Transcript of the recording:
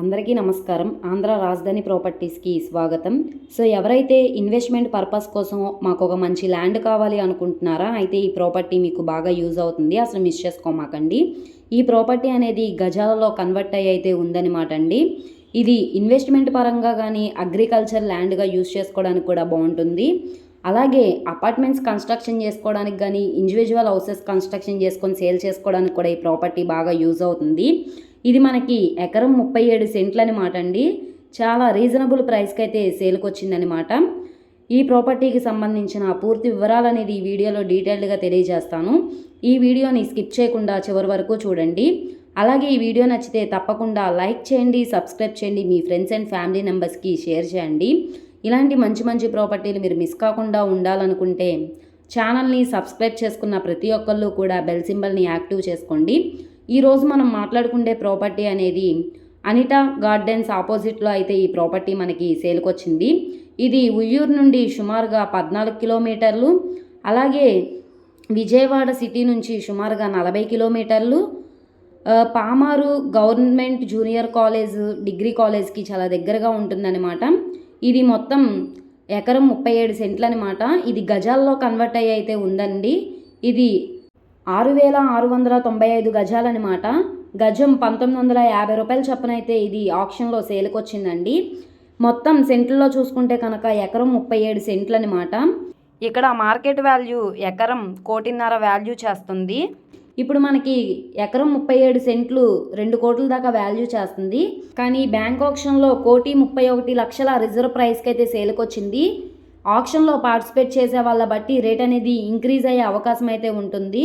అందరికీ నమస్కారం. ఆంధ్ర రాజధాని ప్రాపర్టీస్కి స్వాగతం. సో ఎవరైతే ఇన్వెస్ట్మెంట్ పర్పస్ కోసం మాకు ఒక మంచి ల్యాండ్ కావాలి అనుకుంటున్నారా అయితే ఈ ప్రాపర్టీ మీకు బాగా యూజ్ అవుతుంది. అసలు మిస్ చేసుకోమాకండి. ఈ ప్రాపర్టీ అనేది గజాలలో కన్వర్ట్ అయ్యి అయితే ఉందన్నమాట అండి. ఇది ఇన్వెస్ట్మెంట్ పరంగా కానీ అగ్రికల్చర్ ల్యాండ్గా యూజ్ చేసుకోవడానికి కూడా బాగుంటుంది. అలాగే అపార్ట్మెంట్స్ కన్స్ట్రక్షన్ చేసుకోవడానికి కానీ ఇండివిజువల్ హౌసెస్ కన్స్ట్రక్షన్ చేసుకొని సేల్ చేసుకోవడానికి కూడా ఈ ప్రాపర్టీ బాగా యూజ్ అవుతుంది. ఇది మనకి ఎకరం ముప్పై ఏడు సెంట్లు అనమాట అండి. చాలా రీజనబుల్ ప్రైస్కి అయితే సేల్కి వచ్చిందనమాట ఈ ప్రాపర్టీకి సంబంధించిన పూర్తి వివరాలు అనేది ఈ వీడియోలో డీటెయిల్డ్గా తెలియజేస్తాను. ఈ వీడియోని స్కిప్ చేయకుండా చివరి వరకు చూడండి. అలాగే ఈ వీడియో నచ్చితే తప్పకుండా లైక్ చేయండి సబ్స్క్రైబ్ చేయండి మీ ఫ్రెండ్స్ అండ్ ఫ్యామిలీ మెంబర్స్కి షేర్ చేయండి. ఇలాంటి మంచి మంచి ప్రాపర్టీలు మీరు మిస్ కాకుండా ఉండాలనుకుంటే ఛానల్ని సబ్స్క్రైబ్ చేసుకున్న ప్రతి ఒక్కళ్ళు కూడా బెల్ సింబల్ని యాక్టివ్ చేసుకోండి. ఈరోజు మనం మాట్లాడుకునే ప్రాపర్టీ అనేది అనిటా గార్డెన్స్ ఆపోజిట్లో అయితే ఈ ప్రాపర్టీ మనకి సేల్కొచ్చింది. ఇది ఉయ్యూరు నుండి సుమారుగా పద్నాలుగు కిలోమీటర్లు అలాగే విజయవాడ సిటీ నుంచి సుమారుగా నలభై కిలోమీటర్లు Pamarru government junior college degree కాలేజ్కి చాలా దగ్గరగా ఉంటుందన్నమాట. ఇది మొత్తం ఎకరం ముప్పై ఏడు సెంట్లు అనమాట ఇది గజాల్లో కన్వర్ట్ అయ్యి అయితే ఉందండి. ఇది ఆరు వేల ఆరు వందల తొంభై ఐదు గజాలన్నమాట గజం పంతొమ్మిది వందల యాభై రూపాయల చొప్పున అయితే ఇది ఆప్షన్లో సేల్కి వచ్చిందండి మొత్తం సెంట్లలో చూసుకుంటే కనుక ఎకరం ముప్పై ఏడు సెంట్లు అనమాట ఇక్కడ మార్కెట్ వాల్యూ ఎకరం కోటిన్నర వాల్యూ చేస్తుంది. ఇప్పుడు మనకి ఎకరం ముప్పై ఏడు సెంట్లు రెండు కోట్ల దాకా వాల్యూ చేస్తుంది. కానీ బ్యాంక్ ఆప్షన్లో కోటి ముప్పై ఒకటి లక్షల రిజర్వ్ ప్రైస్కి అయితే సేల్కి వచ్చింది ఆప్షన్లో పార్టిసిపేట్ చేసే వాళ్ళ బట్టి రేట్ అనేది ఇంక్రీజ్ అయ్యే అవకాశం అయితే ఉంటుంది.